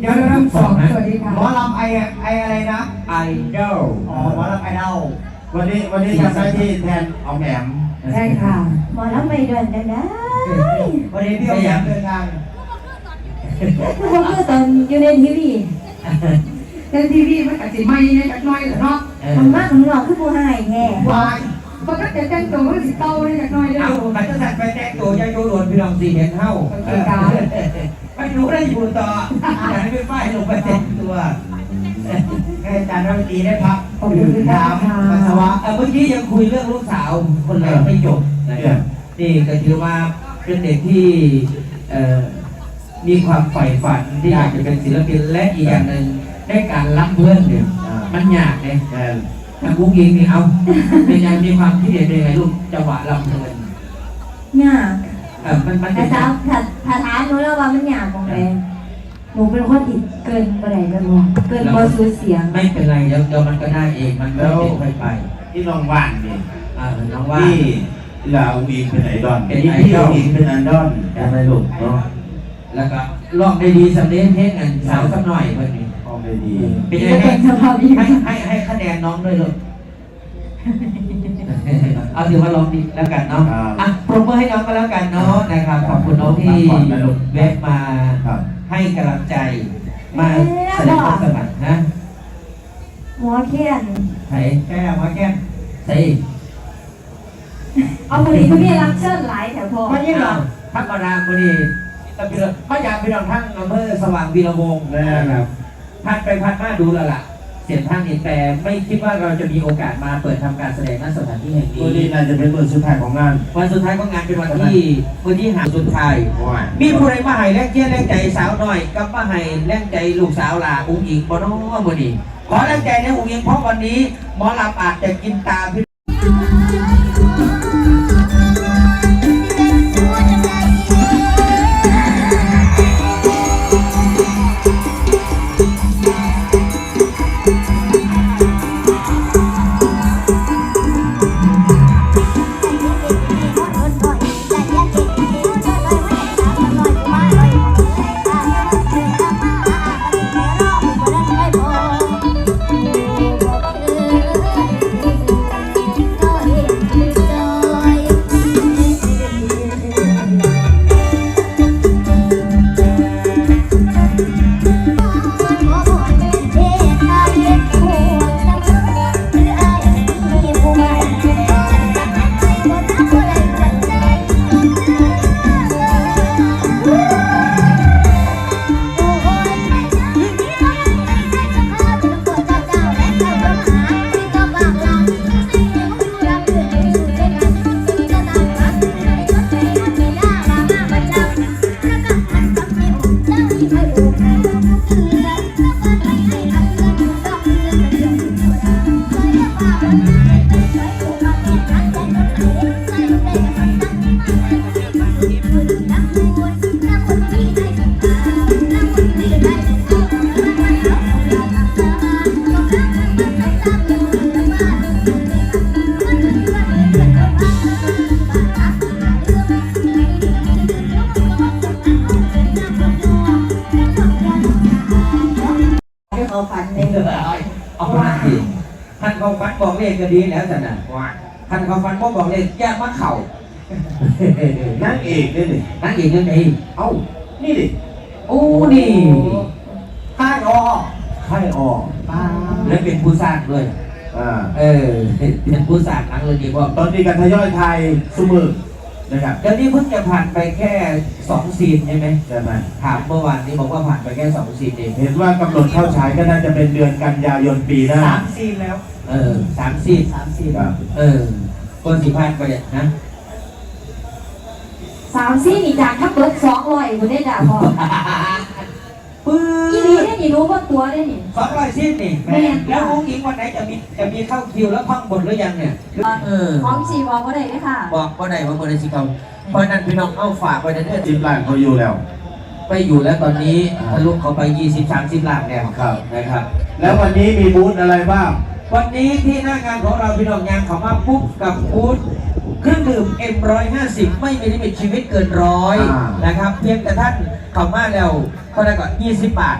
เดี๋ยวเราสองสวัสดีค่ะหมอลำไอไออะไรนะไอดอลอ๋อหมอลำไอดอลวันนี้วันนี้จะใช้ที่แทนเอาแหมมใช่ค่ะหมอรับไม่เดินได้ได้วันนี้พี่เอาแหมมเดินทางทุกคนก็ตอนอยู่ในทีวีแต่ทีวีมันอาจจะไม่เนี่ยจักหน้อยเหรอเนาะเออมันมากของเราคือผู้ให้แง่วายปกติแต่งตัวมันสิเต้าเนี่ยจักหน้อยเด้เอาอไปจะใส่ไปแจ้งตัวยังโยนโดนพี่น้องสี่เห็นเท่าโอเคครับ ไม่รู้ได้อยู่ต่ออยากให้พี่ฝ้ายลงไปแต่งตัวให้อาจารย์รัฐมนตรีได้พักขอบคุณดื่มค่ะน้ำปัสสาวะเออเมื่อกี้ยังคุยเรื่องลูกสาวคนแรกไม่จบนะครับนี่ก็ถือว่าเป็นเด็กที่เอ่อมีความใฝ่ฝันที่อยากจะเป็นศิลปินและอีกอย่างหนึ่งได้การรับเพื่อนเนี่ยมันยากเลยแทนทางกุ้งยิงนี่เอาเป็นยังมีความคิดเห็นยังไงลูกจังหวะลำเพลินยาก เออมันมันแต่เป็นถ้าถ้าถ้าถามหนูแล้วว่ามันยากตรงไหนหนูเป็นคนติดเกินไปไหนกันบ่เกินพอสูญเสียงไม่เป็นไรเดี๋ยวเดี๋ยวมันก็ได้เอง มันไม่เป็นค่อยไปที่น้องว่านนี่อ่าน้องว่าที่ลาวอีกเป็นไอดอลเป็นที่ไอพี่ดอลอีกเป็นไอดอลอะไรลูกเนาะแล้วก็ลองได้ดีสำเร็จเพลงกันสาวสักหน่อยเพื่อนนี่ออกได้ดีเป็นยังไงให้ให้ให้คะแนนน้องด้วยลูกเอาถือว่าลองดีแล้วกันเนาะอะ ปรบมือให้น้องก็แล้วกันเนาะนะครับ ขอบคุณน้องที่แวะมาครับให้กำลังใจ มาแสดงความสมัครนะหมอเขียนใส่แก้มาแก้ใส่เอาคนนี้ก็มีรับเชิญหลายแถวพอก็ยิ่งหรอธรรมดาคนนี้แต่พี่น้องก็อยากพี่น้องทั้งอำเภอสว่างวีระวงศ์แม่ครับพันไปพันมาดูแล้วล่ะ เสียงทางนี้แต่ไม่คิดว่าเราจะมีโอกาสมาเปิดทำการแสดงณสถานที่แห่งตัวนี้นี้น่าจะเป็นวันสุดท้ายของงาน วันสุดท้ายของงานเป็นวันที่วันที่หาสุดท้ายว้ายมีผู้ใดมาให้แรงเชียร์แรงใจสาวน้อยกับมาให้แรงใจลูกสาวลาอุ้งอิงบ่น้อมื้อนี้ขอแรงใจในอุ้งอิงเพราะวันนี้หมอลำอาจจะกินตาพี่ เขาฟันบอกเลขก็ดีแล้วจ้ะนะท่านเขาฟันบอกบอกเลขแยกมาเข่านั่งเอกนี่ดินั่นเองยังไงเอ้านี่ดิโอ้นี่ข้างออไข่ออกแล้วเป็นผู้สร้างด้วยอ่าเออเป็นผู้สร้างหนังเลยดีว่าตอนนี้กันทยอยไทยสมือ นะครับเดี๋ยวนี้เพิ่งจะผ่านไปแค่สองซีนใช่ไหมใช่ไหมถามเมื่อวานนี้บอกว่าผ่านไปแค่สองซีนเองเห็นว่ากำหนดเข้าฉายก็น่าจะเป็นเดือนกันยายนปีหน้าสามซีนแล้ว เออสามซีนสามซีนครับเออคนสีพานไปเนี่ยนะสามซี่นี่จากถ้าเบิดสองร้อยคุณได้ด่าพอปื้อี นี้ได้นี่รู้ว่าตัวได้นี่สองร้อยซีนนี่แม่นแล้วอุ้งอิงวันไหนจะมีจะมีเข้าคิวแล้วท่องบทหรือยังเนี่ยเออพร้อมชีบอกก็ได้เลยค่ะ บอกว่าไหนว่าคนในสิเขาเพราะฉะนั้นพี่น้องเอาฝากไว้ในเดือนจิบล้านเขาอยู่แล้ว ไปอยู่แล้วตอนนี้ทะลุเขาไป20 30ล้านแล้วครับนะครับ แล้ววันนี้มีบูธอะไรบ้าง วันนี้ที่หน้างานของเราพี่น้องยางเขามาปุ๊บกับบูธเครื่องดื่ม M150 ไม่มีลิมิตชีวิตเกินร้อยอ่านนะครับ เพียงแต่ท่านเข้ามาแล้วก็ได้ก่อน20 บาท